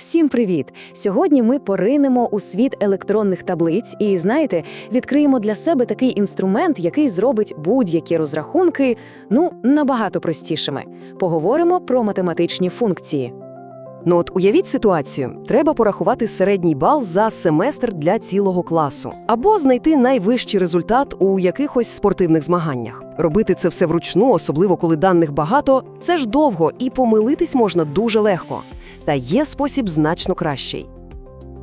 Всім привіт! Сьогодні ми поринемо у світ електронних таблиць і, знаєте, відкриємо для себе такий інструмент, який зробить будь-які розрахунки ну набагато простішими. Поговоримо про математичні функції. Ну от уявіть ситуацію: треба порахувати середній бал за семестр для цілого класу, або знайти найвищий результат у якихось спортивних змаганнях. Робити це все вручну, особливо коли даних багато, це ж довго і помилитись можна дуже легко. Та є спосіб значно кращий.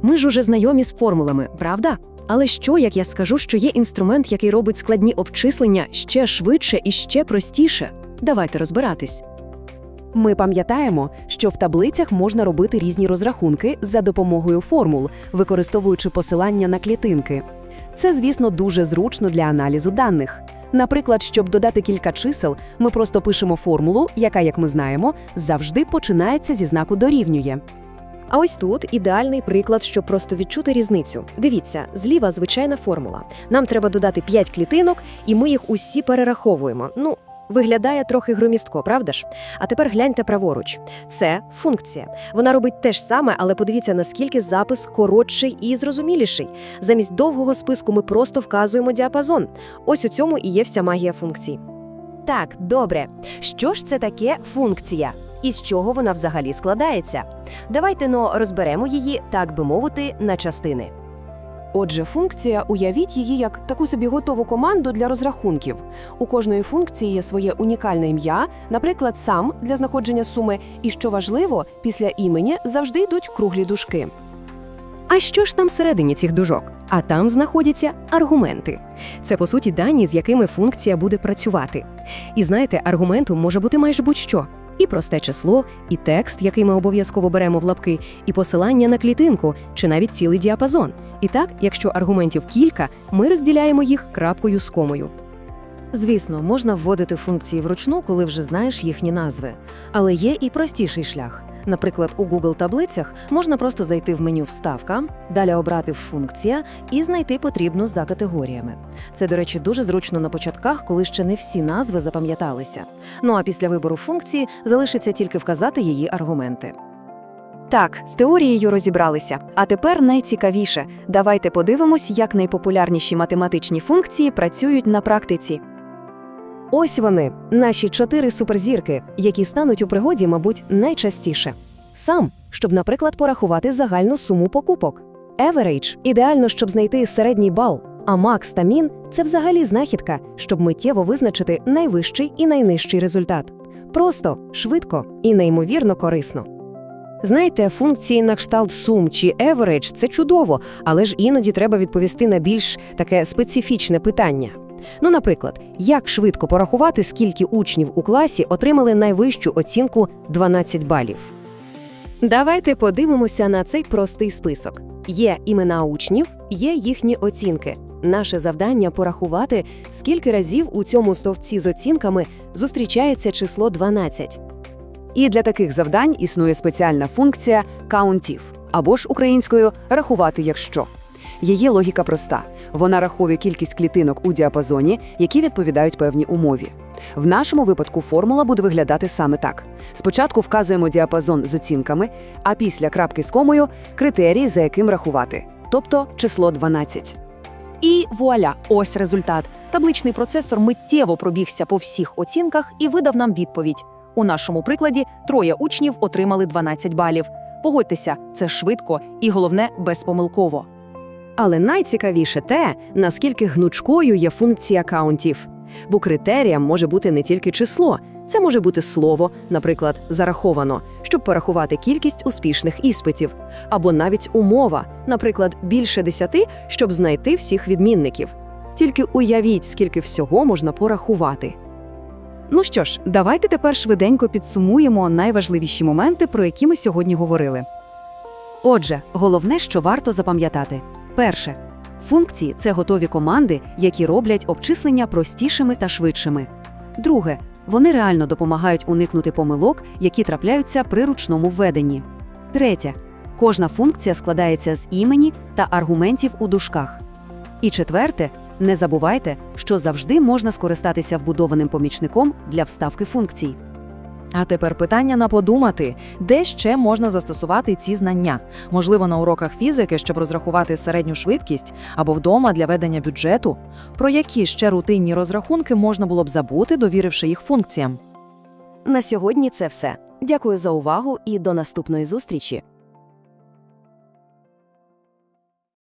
Ми ж уже знайомі з формулами, правда? Але що, як я скажу, що є інструмент, який робить складні обчислення ще швидше і ще простіше? Давайте розбиратись. Ми пам'ятаємо, що в таблицях можна робити різні розрахунки за допомогою формул, використовуючи посилання на клітинки. Це, звісно, дуже зручно для аналізу даних. Наприклад, щоб додати кілька чисел, ми просто пишемо формулу, яка, як ми знаємо, завжди починається зі знаку дорівнює. А ось тут ідеальний приклад, щоб просто відчути різницю. Дивіться, зліва звичайна формула. Нам треба додати 5 клітинок, і ми їх усі перераховуємо. Ну, виглядає трохи громістко, правда ж? А тепер гляньте праворуч. Це функція. Вона робить те ж саме, але подивіться, наскільки запис коротший і зрозуміліший. Замість довгого списку ми просто вказуємо діапазон. Ось у цьому і є вся магія функцій. Так, добре. Що ж це таке функція? І з чого вона взагалі складається? Давайте но розберемо її, так би мовити, на частини. Отже, функція уявіть її як таку собі готову команду для розрахунків. У кожної функції є своє унікальне ім'я, наприклад, сам для знаходження суми, і що важливо, після імені завжди йдуть круглі дужки. А що ж там всередині цих дужок? А там знаходяться аргументи. Це, по суті, дані, з якими функція буде працювати. І знаєте, аргументом може бути майже будь-що. І просте число, і текст, який ми обов'язково беремо в лапки, і посилання на клітинку, чи навіть цілий діапазон. І так, якщо аргументів кілька, ми розділяємо їх крапкою з комою. Звісно, можна вводити функції вручну, коли вже знаєш їхні назви. Але є і простіший шлях. Наприклад, у Google таблицях можна просто зайти в меню Вставка, далі обрати функція і знайти потрібну за категоріями. Це, до речі, дуже зручно на початках, коли ще не всі назви запам'яталися. Ну а після вибору функції залишиться тільки вказати її аргументи. Так, з теорією розібралися. А тепер найцікавіше. Давайте подивимось, як найпопулярніші математичні функції працюють на практиці. Ось вони, наші чотири суперзірки, які стануть у пригоді, мабуть, найчастіше. Сам, щоб, наприклад, порахувати загальну суму покупок. Average – ідеально, щоб знайти середній бал, а max та min – це взагалі знахідка, щоб миттєво визначити найвищий і найнижчий результат. Просто, швидко і неймовірно корисно. Знаєте, функції на кшталт сум чи average – це чудово, але ж іноді треба відповісти на більш таке специфічне питання. Ну, наприклад, як швидко порахувати, скільки учнів у класі отримали найвищу оцінку 12 балів? Давайте подивимося на цей простий список. Є імена учнів, є їхні оцінки. Наше завдання порахувати, скільки разів у цьому стовпці з оцінками зустрічається число 12. І для таких завдань існує спеціальна функція каунтів або ж українською рахувати якщо. Її логіка проста: вона рахує кількість клітинок у діапазоні, які відповідають певній умові. В нашому випадку формула буде виглядати саме так: спочатку вказуємо діапазон з оцінками, а після крапки з комою критерії, за яким рахувати, тобто число 12. І вуаля, ось результат. Табличний процесор миттєво пробігся по всіх оцінках і видав нам відповідь. У нашому прикладі троє учнів отримали 12 балів. Погодьтеся, це швидко і головне безпомилково. Але найцікавіше те, наскільки гнучкою є функція каунтів. Бо критерієм може бути не тільки число, це може бути слово, наприклад, зараховано, щоб порахувати кількість успішних іспитів, або навіть умова, наприклад, більше десяти, щоб знайти всіх відмінників. Тільки уявіть, скільки всього можна порахувати. Ну що ж, давайте тепер швиденько підсумуємо найважливіші моменти, про які ми сьогодні говорили. Отже, головне, що варто запам'ятати. Перше. Функції це готові команди, які роблять обчислення простішими та швидшими. Друге. Вони реально допомагають уникнути помилок, які трапляються при ручному введенні. Третє. Кожна функція складається з імені та аргументів у дужках. І четверте. Не забувайте, що завжди можна скористатися вбудованим помічником для вставки функцій. А тепер питання на подумати, де ще можна застосувати ці знання? Можливо, на уроках фізики, щоб розрахувати середню швидкість, або вдома для ведення бюджету? Про які ще рутинні розрахунки можна було б забути, довіривши їх функціям? На сьогодні це все. Дякую за увагу і до наступної зустрічі.